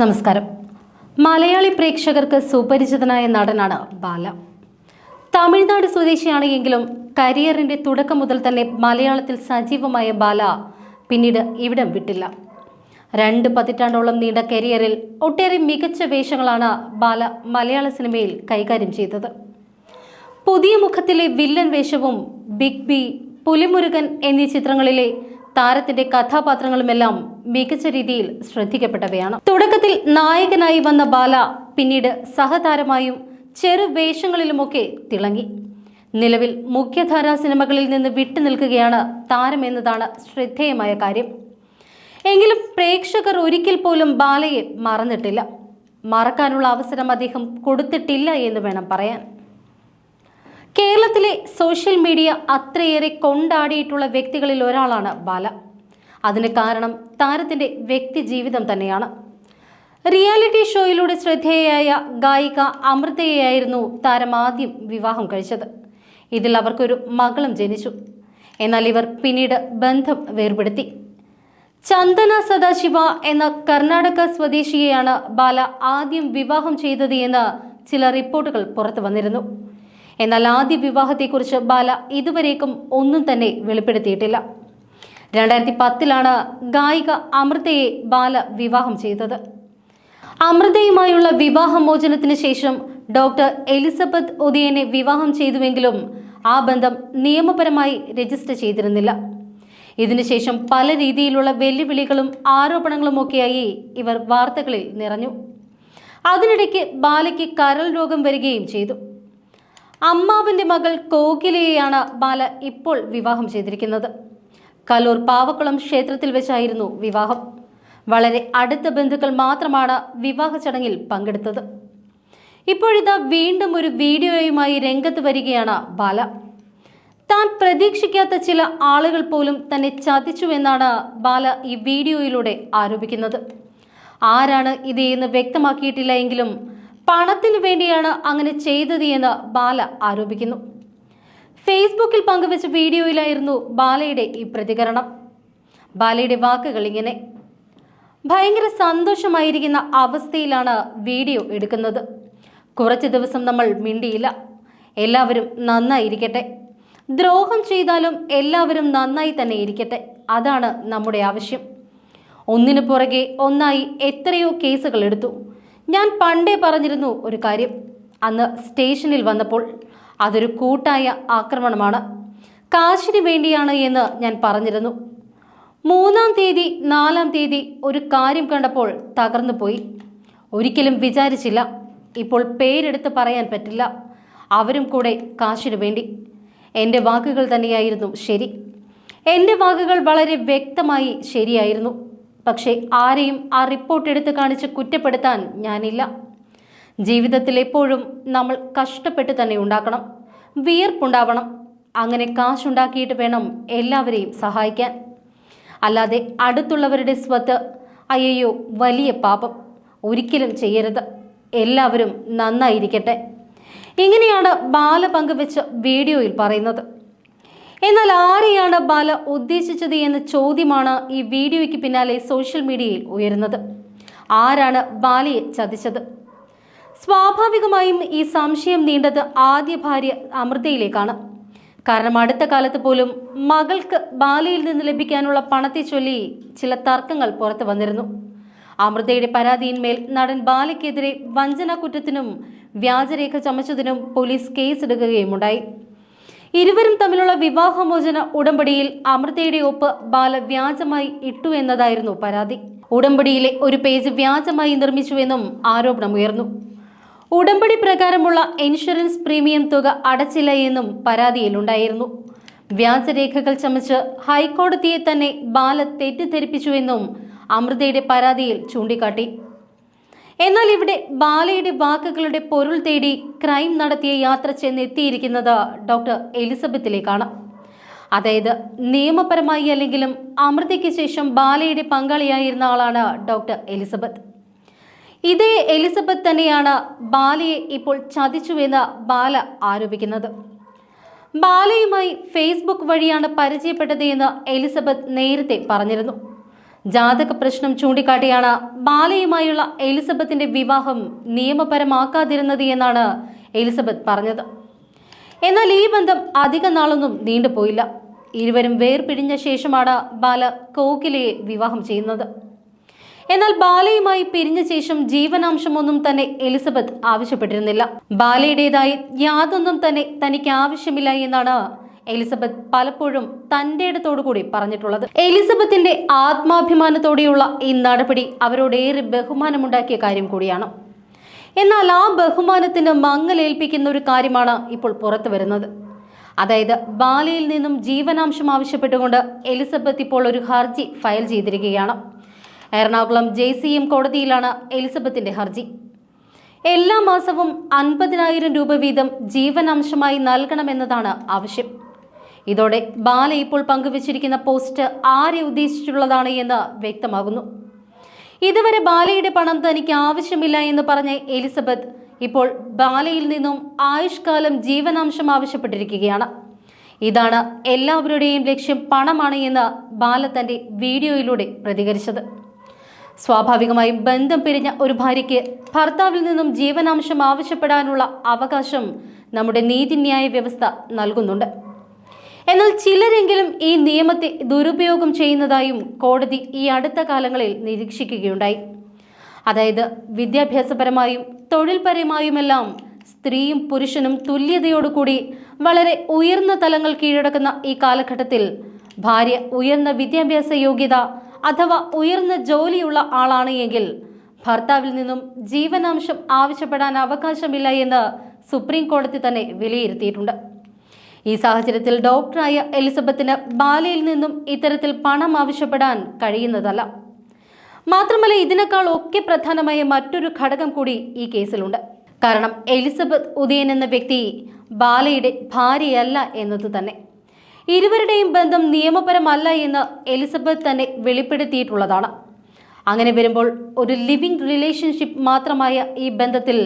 നമസ്കാരം. മലയാളി പ്രേക്ഷകർക്ക് സുപരിചിതനായ നടനാണ് ബാല. തമിഴ്നാട് സ്വദേശിയാണ് എങ്കിലും കരിയറിന്റെ തുടക്കം മുതൽ തന്നെ മലയാളത്തിൽ സജീവമായ ബാല പിന്നീട് ഇവിടം വിട്ടില്ല. രണ്ട് പതിറ്റാണ്ടോളം നീണ്ട കരിയറിൽ ഒട്ടേറെ മികച്ച വേഷങ്ങളാണ് ബാല മലയാള സിനിമയിൽ കൈകാര്യം ചെയ്തത്. പുതിയ മുഖത്തിലെ വില്ലൻ വേഷവും ബിഗ് ബി പുലിമുരുകൻ എന്നീ ചിത്രങ്ങളിലെ താരത്തിന്റെ കഥാപാത്രങ്ങളുമെല്ലാം മികച്ച രീതിയിൽ ശ്രദ്ധിക്കപ്പെട്ടവയാണ്. തുടക്കത്തിൽ നായകനായി വന്ന ബാല പിന്നീട് സഹതാരമായും ചെറു വേഷങ്ങളിലുമൊക്കെ തിളങ്ങി. നിലവിൽ മുഖ്യധാരാ സിനിമകളിൽ നിന്ന് വിട്ടുനിൽക്കുകയാണ് താരം എന്നതാണ് ശ്രദ്ധേയമായ കാര്യം. എങ്കിലും പ്രേക്ഷകർ ഒരിക്കൽ പോലും ബാലയെ മറന്നിട്ടില്ല. മറക്കാനുള്ള അവസരം അദ്ദേഹം കൊടുത്തിട്ടില്ല എന്ന് വേണം പറയാൻ. കേരളത്തിലെ സോഷ്യൽ മീഡിയ അത്രയേറെ കൊണ്ടാടിയിട്ടുള്ള വ്യക്തികളിൽ ഒരാളാണ് ബാല. അതിന് കാരണം താരത്തിന്റെ വ്യക്തി ജീവിതം തന്നെയാണ് റിയാലിറ്റി ഷോയിലൂടെ ശ്രദ്ധേയയായ ഗായിക അമൃതയെയായിരുന്നു താരം ആദ്യം വിവാഹം കഴിച്ചത്. ഇതിൽ അവർക്കൊരു മകളും ജനിച്ചു. എന്നാൽ ഇവർ പിന്നീട് ബന്ധം വേർപെടുത്തി. ചന്ദന സദാശിവ എന്ന കർണാടക സ്വദേശിയെയാണ് ബാല ആദ്യം വിവാഹം ചെയ്തത് എന്ന് ചില റിപ്പോർട്ടുകൾ പുറത്തു വന്നിരുന്നു. എന്നാൽ ആദ്യ വിവാഹത്തെക്കുറിച്ച് ബാല ഇതുവരേക്കും ഒന്നും തന്നെ വെളിപ്പെടുത്തിയിട്ടില്ല. രണ്ടായിരത്തി പത്തിലാണ് ഗായിക അമൃതയെ ബാല വിവാഹം ചെയ്തത്. അമൃതയുമായുള്ള വിവാഹമോചനത്തിന് ശേഷം ഡോക്ടർ എലിസബത്ത് ഉദയനെ വിവാഹം ചെയ്തുവെങ്കിലും ആ ബന്ധം നിയമപരമായി രജിസ്റ്റർ ചെയ്തിരുന്നില്ല. ഇതിനുശേഷം പല രീതിയിലുള്ള വെല്ലുവിളികളും ആരോപണങ്ങളും ആരോപണങ്ങളുമൊക്കെയായി ഇവർ വാർത്തകളിൽ നിറഞ്ഞു. അതിനിടയ്ക്ക് ബാലയ്ക്ക് കരൾ രോഗം വരികയും ചെയ്തു. അമ്മാവന്റെ മകൾ കോകിലയെയാണ് ബാല ഇപ്പോൾ വിവാഹം ചെയ്തിരിക്കുന്നത്. കലൂർ പാവക്കുളം ക്ഷേത്രത്തിൽ വെച്ചായിരുന്നു വിവാഹം. വളരെ അടുത്ത ബന്ധുക്കൾ മാത്രമാണ് വിവാഹ ചടങ്ങിൽ പങ്കെടുത്തത്. ഇപ്പോഴിതാ വീണ്ടും ഒരു വീഡിയോയുമായി രംഗത്ത് വരികയാണ് ബാല. താൻ പ്രതീക്ഷിക്കാത്ത ചില ആളുകൾ പോലും തന്നെ ചതിച്ചുവെന്നാണ് ബാല ഈ വീഡിയോയിലൂടെ ആരോപിക്കുന്നത്. ആരാണ് ഇത് എന്ന് വ്യക്തമാക്കിയിട്ടില്ല എങ്കിലും പണത്തിനു വേണ്ടിയാണ് അങ്ങനെ ചെയ്തത് എന്ന് ബാല ആരോപിക്കുന്നു. ഫേസ്ബുക്കിൽ പങ്കുവച്ച വീഡിയോയിലായിരുന്നു ബാലയുടെ ഈ പ്രതികരണം. ബാലയുടെ വാക്കുകൾ ഇങ്ങനെ. ഭയങ്കര സന്തോഷമായിരിക്കുന്ന അവസ്ഥയിലാണ് വീഡിയോ എടുക്കുന്നത്. കുറച്ച് ദിവസം നമ്മൾ മിണ്ടിയില്ല. എല്ലാവരും നന്നായിരിക്കട്ടെ. ദ്രോഹം ചെയ്താലും എല്ലാവരും നന്നായി തന്നെ ഇരിക്കട്ടെ. അതാണ് നമ്മുടെ ആവശ്യം. ഒന്നിനു പുറകെ ഒന്നായി എത്രയോ കേസുകൾ എടുത്തു. ഞാൻ പണ്ടേ പറഞ്ഞിരുന്നു ഒരു കാര്യം. അന്ന് സ്റ്റേഷനിൽ വന്നപ്പോൾ അതൊരു കൂട്ടായ ആക്രമണമാണ്. കാശിന് വേണ്ടിയാണ് എന്ന് ഞാൻ പറഞ്ഞിരുന്നു. മൂന്നാം തീയതി നാലാം തീയതി ഒരു കാര്യം കണ്ടപ്പോൾ തകർന്നു പോയി. ഒരിക്കലും വിചാരിച്ചില്ല. ഇപ്പോൾ പേരെടുത്ത് പറയാൻ പറ്റില്ല. അവരും കൂടെ കാശിനു വേണ്ടി. എന്റെ വാക്കുകൾ തന്നെയായിരുന്നു ശരി. എന്റെ വാക്കുകൾ വളരെ വ്യക്തമായി ശരിയായിരുന്നു. പക്ഷേ ആരെയും ആ റിപ്പോർട്ട് എടുത്ത് കാണിച്ച് കുറ്റപ്പെടുത്താൻ ഞാനില്ല. ജീവിതത്തിൽ എപ്പോഴും നമ്മൾ കഷ്ടപ്പെട്ട് തന്നെ ഉണ്ടാക്കണം. വിയർപ്പുണ്ടാവണം. അങ്ങനെ കാശുണ്ടാക്കിയിട്ട് വേണം എല്ലാവരെയും സഹായിക്കാൻ. അല്ലാതെ അടുത്തുള്ളവരുടെ സ്വത്ത് അയ്യോ വലിയ പാപം. ഒരിക്കലും ചെയ്യരുത്. എല്ലാവരും നന്നായിരിക്കട്ടെ. ഇങ്ങനെയാണ് ബാല വെച്ച് വീഡിയോയിൽ പറയുന്നത്. എന്നാൽ ആരെയാണ് ബാല ഉദ്ദേശിച്ചത് എന്ന ചോദ്യമാണ് ഈ വീഡിയോയ്ക്ക് പിന്നാലെ സോഷ്യൽ മീഡിയയിൽ ഉയരുന്നത്. ആരാണ് ബാലയെ ചതിച്ചത്? സ്വാഭാവികമായും ഈ സംശയം നീണ്ടത് ആദ്യ ഭാര്യ അമൃതയിലേക്കാണ്. കാരണം അടുത്ത കാലത്ത് പോലും മകൾക്ക് ബാലയിൽ നിന്ന് ലഭിക്കാനുള്ള പണത്തെ ചൊല്ലി ചില തർക്കങ്ങൾ പുറത്തു വന്നിരുന്നു. അമൃതയുടെ പരാതിയിന്മേൽ നടൻ ബാലയ്ക്കെതിരെ വഞ്ചനാ കുറ്റത്തിനും വ്യാജരേഖ ചമച്ചതിനും പോലീസ് കേസെടുക്കുകയുമുണ്ടായി ഇരുവരും തമ്മിലുള്ള വിവാഹമോചന ഉടമ്പടിയിൽ അമൃതയുടെ ഒപ്പ് ബാല വ്യാജമായി ഇട്ടു എന്നതായിരുന്നു പരാതി. ഉടമ്പടിയിലെ ഒരു പേജ് വ്യാജമായി നിർമ്മിച്ചുവെന്നും ആരോപണമുയർന്നു. ഉടമ്പടി പ്രകാരമുള്ള ഇൻഷുറൻസ് പ്രീമിയം തുക അടച്ചില്ല എന്നും പരാതിയിലുണ്ടായിരുന്നു. വ്യാജരേഖകൾ ചമച്ച് ഹൈക്കോടതിയെ തന്നെ ബാല തെറ്റിദ്ധരിപ്പിച്ചുവെന്നും അമൃതയുടെ പരാതിയിൽ ചൂണ്ടിക്കാട്ടി. എന്നാൽ ഇവിടെ ബാലയുടെ വാക്കുകളുടെ പൊരുൾ തേടി ക്രൈം നടത്തിയ യാത്ര ചെന്നെത്തിയിരിക്കുന്നത് ഡോക്ടർ എലിസബത്തിലേക്കാണ്. അതായത് നിയമപരമായി അല്ലെങ്കിലും അമൃതയ്ക്ക് ശേഷം ബാലയുടെ പങ്കാളിയായിരുന്ന ആളാണ് ഡോക്ടർ എലിസബത്ത്. ഇതേ എലിസബത്ത് തന്നെയാണ് ബാലയെ ഇപ്പോൾ ചതിച്ചുവെന്ന് ബാല ആരോപിക്കുന്നത്. ബാലയുമായി ഫേസ്ബുക്ക് വഴിയാണ് പരിചയപ്പെട്ടത് എന്ന് എലിസബത്ത് നേരത്തെ പറഞ്ഞിരുന്നു. ജാതക പ്രശ്നം ചൂണ്ടിക്കാട്ടിയാണ് ബാലയുമായുള്ള എലിസബത്തിന്റെ വിവാഹം നിയമപരമാക്കാതിരുന്നത് എന്നാണ് എലിസബത്ത് പറഞ്ഞത്. എന്നാൽ ഈ ബന്ധം അധിക നാളൊന്നും നീണ്ടുപോയില്ല ഇരുവരും വേർപിരിഞ്ഞ ശേഷമാണ് ബാല കോക്കിലയെ വിവാഹം ചെയ്യുന്നത്. എന്നാൽ ബാലയുമായി പിരിഞ്ഞ ശേഷം ജീവനാംശമൊന്നും തന്നെ എലിസബത്ത് ആവശ്യപ്പെട്ടിരുന്നില്ല. ബാലയുടേതായി യാതൊന്നും തന്നെ തനിക്ക് ആവശ്യമില്ല എന്നാണ് എലിസബത്ത് പലപ്പോഴും തന്റെ ഇടത്തോടുകൂടി പറഞ്ഞിട്ടുള്ളത്. എലിസബത്തിന്റെ ആത്മാഭിമാനത്തോടെയുള്ള ഈ നടപടി അവരോട് ഏറെ ബഹുമാനമുണ്ടാക്കിയ കാര്യം കൂടിയാണ്. എന്നാൽ ആ ബഹുമാനത്തിന് മങ്ങലേൽപ്പിക്കുന്ന ഒരു കാര്യമാണ് ഇപ്പോൾ പുറത്തു വരുന്നത്. അതായത് ബാലയിൽ നിന്നും ജീവനാംശം ആവശ്യപ്പെട്ടുകൊണ്ട് എലിസബത്ത് ഇപ്പോൾ ഒരു ഹർജി ഫയൽ ചെയ്തിരിക്കുകയാണ്. എറണാകുളം ജെ സി എം കോടതിയിലാണ് എലിസബത്തിന്റെ ഹർജി. എല്ലാ മാസവും അൻപതിനായിരം രൂപ വീതം ജീവനാംശമായി നൽകണമെന്നതാണ് ആവശ്യം. ഇതോടെ ബാല ഇപ്പോൾ പങ്കുവച്ചിരിക്കുന്ന പോസ്റ്റ് ആരെ ഉദ്ദേശിച്ചുള്ളതാണ് എന്ന് വ്യക്തമാകുന്നു. ഇതുവരെ ബാലയുടെ പണം തനിക്ക് ആവശ്യമില്ല എന്ന് പറഞ്ഞ എലിസബത്ത് ഇപ്പോൾ ബാലയിൽ നിന്നും ആയുഷ്കാലം ജീവനാംശം ആവശ്യപ്പെട്ടിരിക്കുകയാണ്. ഇതാണ് എല്ലാവരുടെയും ലക്ഷ്യം പണമാണ് എന്ന് ബാല തന്റെ വീഡിയോയിലൂടെ പ്രതികരിച്ചത്. സ്വാഭാവികമായും ബന്ധം പിരിഞ്ഞ ഒരു ഭാര്യയ്ക്ക് ഭർത്താവിൽ നിന്നും ജീവനാംശം ആവശ്യപ്പെടാനുള്ള അവകാശം നമ്മുടെ നീതിന്യായ വ്യവസ്ഥ നൽകുന്നുണ്ട്. എന്നാൽ ചിലരെങ്കിലും ഈ നിയമത്തെ ദുരുപയോഗം ചെയ്യുന്നതായും കോടതി ഈ അടുത്ത കാലങ്ങളിൽ നിരീക്ഷിക്കുകയുണ്ടായി. അതായത് വിദ്യാഭ്യാസപരമായും തൊഴിൽപരമായുമെല്ലാം സ്ത്രീയും പുരുഷനും തുല്യതയോടുകൂടി വളരെ ഉയർന്ന തലങ്ങൾ കീഴടക്കുന്ന ഈ കാലഘട്ടത്തിൽ ഭാര്യ ഉയർന്ന വിദ്യാഭ്യാസ യോഗ്യത അഥവാ ഉയർന്ന ജോലിയുള്ള ആളാണ് എങ്കിൽ ഭർത്താവിൽ നിന്നും ജീവനാംശം ആവശ്യപ്പെടാൻ അവകാശമില്ല എന്ന് സുപ്രീം കോടതി തന്നെ വിലയിരുത്തിയിട്ടുണ്ട്. ഈ സാഹചര്യത്തിൽ ഡോക്ടറായ എലിസബത്തിന് ബാലയിൽ നിന്നും ഇത്തരത്തിൽ പണം ആവശ്യപ്പെടാൻ കഴിയുന്നതല്ല. മാത്രമല്ല ഇതിനേക്കാൾ ഒക്കെ പ്രധാനമായ മറ്റൊരു ഘടകം കൂടി ഈ കേസിലുണ്ട്. കാരണം എലിസബത്ത് ഉദയൻ എന്ന വ്യക്തി ബാലയുടെ ഭാര്യയല്ല എന്നത് തന്നെ. ഇരുവരുടെയും ബന്ധം നിയമപരമല്ല എന്ന് എലിസബത്ത് തന്നെ വെളിപ്പെടുത്തിയിട്ടുള്ളതാണ്. അങ്ങനെ വരുമ്പോൾ ഒരു ലിവിംഗ് റിലേഷൻഷിപ്പ് മാത്രമായ ഈ ബന്ധത്തിൽ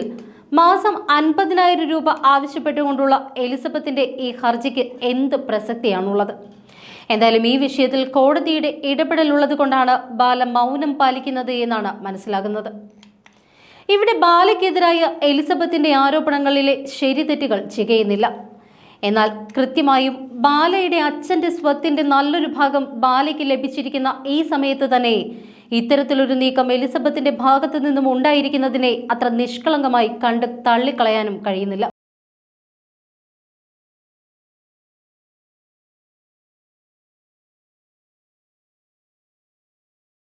മാസം അൻപതിനായിരം രൂപ ആവശ്യപ്പെട്ടുകൊണ്ടുള്ള എലിസബത്തിന്റെ ഈ ഹർജിക്ക് എന്ത് പ്രസക്തിയാണുള്ളത്? എന്തായാലും ഈ വിഷയത്തിൽ കോടതിയുടെ ഇടപെടലുള്ളത് കൊണ്ടാണ് ബാല മൗനം പാലിക്കുന്നത് എന്നാണ് മനസ്സിലാകുന്നത്. ഇവിടെ ബാലയ്ക്കെതിരായ എലിസബത്തിന്റെ ആരോപണങ്ങളിലെ ശരിതെറ്റുകൾ ചികയുന്നില്ല. എന്നാൽ കൃത്യമായും ബാലയുടെ അച്ഛന്റെ സ്വത്തിന്റെ നല്ലൊരു ഭാഗം ബാലയ്ക്ക് ലഭിച്ചിരിക്കുന്ന ഈ സമയത്ത് തന്നെ ഇത്തരത്തിലൊരു നീക്കം എലിസബത്തിന്റെ ഭാഗത്തു നിന്നും ഉണ്ടായിരിക്കുന്നതിനെ അത്ര നിഷ്കളങ്കമായി കണ്ട് തള്ളിക്കളയാനും കഴിയുന്നില്ല.